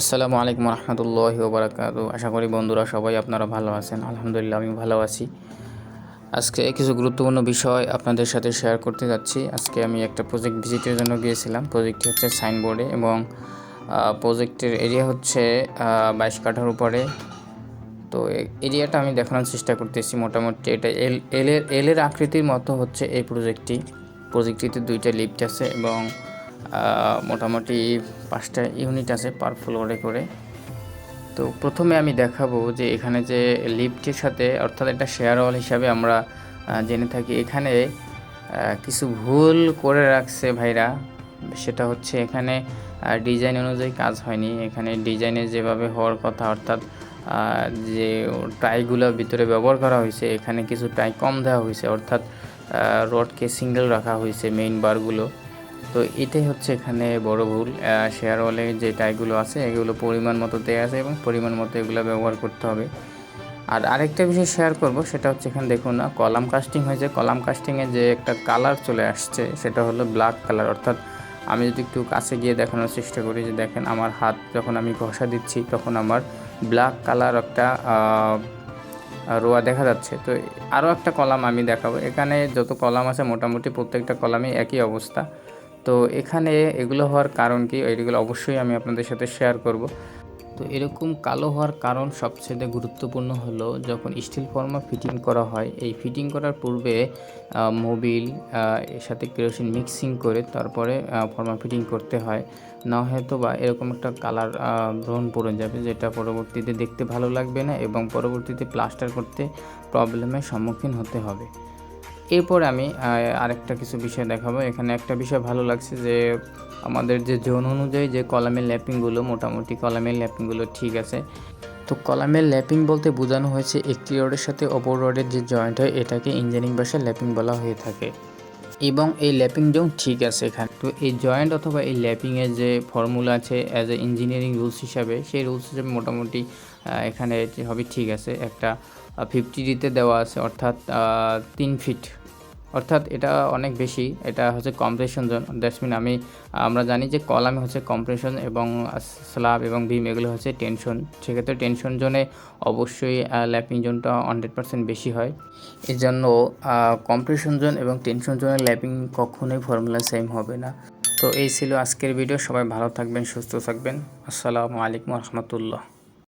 আসসালামু আলাইকুম রহমতুল্লাহ ওবরাকাত আশা করি বন্ধুরা সবাই আপনারা ভালো আছেন। আলহামদুলিল্লাহ আমি ভালো আছি। আজকে কিছু গুরুত্বপূর্ণ বিষয় আপনাদের সাথে শেয়ার করতে যাচ্ছি। আজকে আমি একটা প্রজেক্ট ভিজিটের জন্য গিয়েছিলাম। প্রজেক্টটি হচ্ছে সাইনবোর্ডে এবং প্রজেক্টের এরিয়া হচ্ছে বাইশ কাঠার উপরে। তো এরিয়াটা আমি দেখানোর চেষ্টা করতেছি। মোটামুটি এটা এল এলের এলের আকৃতির মতো হচ্ছে এই প্রজেক্টটি প্রজেক্টটিতে দুইটা লিফট আছে এবং মোটামুটি পাঁচটা ইউনিট আছে পার ফ্লোরে করে। তো প্রথমে আমি দেখাবো যে এখানে যে লিফটের সাথে, অর্থাৎ একটা শেয়ার ওয়াল হিসাবে আমরা জেনে থাকি, এখানে কিছু ভুল করে রাখছে ভাইরা। সেটা হচ্ছে এখানে ডিজাইন অনুযায়ী কাজ হয়নি। এখানে ডিজাইনে যেভাবে হওয়ার কথা, অর্থাৎ যে টাইগুলো ভিতরে ব্যবহার করা হয়েছে, এখানে কিছু টাই কম দেওয়া হয়েছে। অর্থাৎ রডকে সিঙ্গেল রাখা হয়েছে মেইন বারগুলো তো এটাই হচ্ছে এখানে বড় ভুল শেয়ার ওয়ালে যে টাইগুলো আছে, এগুলো পরিমাণ মতো দেওয়া আছে এবং পরিমাণ মতো এগুলো ব্যবহার করতে হবে। আর আরেকটা বিষয় শেয়ার করব, সেটা হচ্ছে এখানে দেখুন না কলাম কাস্টিং হয়েছে। কলাম কাস্টিংয়ে যে একটা কালার চলে আসছে, সেটা হলো ব্ল্যাক কালার অর্থাৎ আমি যদি একটু কাছে গিয়ে দেখানোর চেষ্টা করি, যে দেখেন আমার হাত যখন আমি ঘষা দিচ্ছি, তখন আমার ব্ল্যাক কালার একটা রোয়া দেখা যাচ্ছে। তো আরও একটা কলাম আমি দেখাবো। এখানে যত কলাম আছে, মোটামুটি প্রত্যেকটা কলামে একই অবস্থা। তো এখানে এগুলো হওয়ার কারণ কি? এগুলো অবশ্যই আমি আপনাদের সাথে শেয়ার করব। তো এরকম কালো হওয়ার কারণ সবচেয়ে গুরুত্বপূর্ণ হলো যখন স্টিল ফর্মা ফিটিং করা হয়, এই ফিটিং করার পূর্বে মোবিল এর সাথে কেরোসিন মিক্সিং করে তারপরে ফর্মা ফিটিং করতে হয়। না হয়তো বা এরকম একটা কালার ব্রণ পড়ে যাবে যেটা পরবর্তীতে দেখতে ভালো লাগবে না এবং পরবর্তীতে প্লাস্টার করতে প্রবলেমের সম্মুখীন হতে হবে। এরপর আমি আরেকটা কিছু বিষয় দেখাবো। এখানে একটা বিষয় ভালো লাগছে যে, আমাদের যে জোন অনুযায়ী যে কলামের ল্যাপিংগুলো, মোটামুটি কলামের ল্যাপিংগুলো ঠিক আছে। তো কলামের ল্যাপিং বলতে বোঝানো হয়েছে, একটি রডের সাথে অপর রডের যে জয়েন্ট হয়, এটাকে ইঞ্জিনিয়ারিং ভাষায় ল্যাপিং বলা হয়ে থাকে। এবং এই ল্যাপিং জোন ঠিক আছে এখানে। তো এই জয়েন্ট অথবা এই ল্যাপিংয়ের যে ফর্মুলা আছে অ্যাজ এ ইঞ্জিনিয়ারিং রুলস হিসাবে, সেই রুলস হিসাবে মোটামুটি এখানে হবে ঠিক আছে। একটা ফিফটি ডিতে দেওয়া আছে, অর্থাৎ তিন ফিট অর্থাৎ এটা অনেক বেশি, এটা হচ্ছে কম্প্রেশন জোন দ্যাটস মিন আমি, আমরা জানি যে কলামে হচ্ছে কম্প্রেশন এবং স্ল্যাব এবং বিম এগুলো হচ্ছে টেনশন সেক্ষেত্রে টেনশন জোনে অবশ্যই ল্যাপিং জোনটা হান্ড্রেড পার্সেন্ট বেশি হয়। এই জন্য কম্প্রেশন জোন এবং টেনশন জোনের ল্যাপিং কখনোই ফর্মুলা সেম হবে না। তো এই ছিল আজকের ভিডিও সবাই ভালো থাকবেন, সুস্থ থাকবেন। আসসালামু আলাইকুম রহমতুল্লাহ।